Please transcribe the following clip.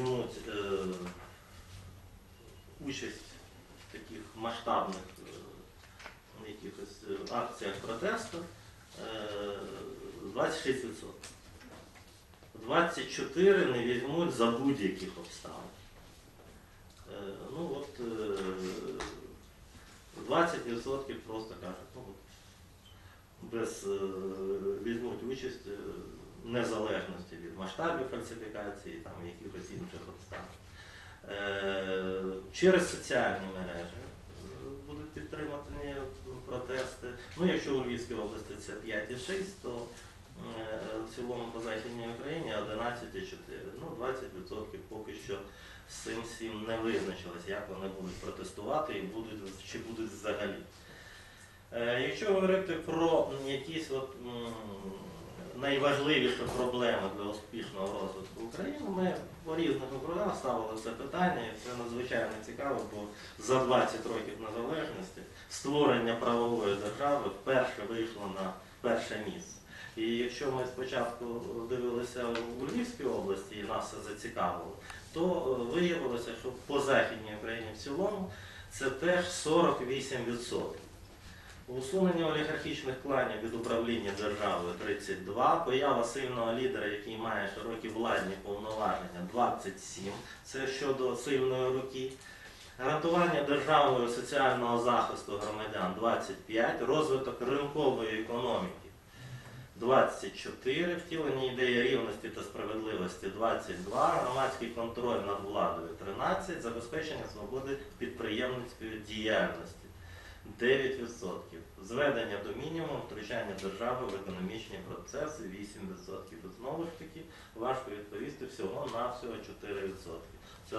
візьмуть е, участь в таких масштабних е, якихось е, акціях протесту, е, 26%. 24 не візьмуть за будь-яких обставин. Е, Ну от е, 20% просто кажуть, ну, без е, візьмуть участь е, незалежності масштабів фальсифікації, там якихось інших обставин. Е, Через соціальні мережі е, будуть підтримані протести. Ну, якщо у Львівській області це 5,6, то е, в цілому по Західній Україні 11,4. Ну, 20% поки що з цим всім не визначилось, як вони будуть протестувати і будуть, чи будуть взагалі. Якщо говорити про якісь от, м, найважливіші проблеми для успішного розвитку України, ми по різних округах ставили це питання, і це надзвичайно цікаво, бо за 20 років незалежності створення правової держави вперше вийшло на перше місце. І якщо ми спочатку дивилися у Львівській області і нас це зацікавило, то е, виявилося, що по Західній Україні в цілому це теж 48%. Усунення олігархічних кланів від управління державою 32, поява сильного лідера, який має широкі владні повноваження 27, це щодо сильної руки. Гарантування державою соціального захисту громадян 25, розвиток ринкової економіки 24, втілення ідеї рівності та справедливості 22, громадський контроль над владою 13, забезпечення свободи підприємницької діяльності 9%. Зведення до мінімуму втручання держави в економічні процеси 8%. Знову ж таки, важко відповісти всього на всього 4%. Це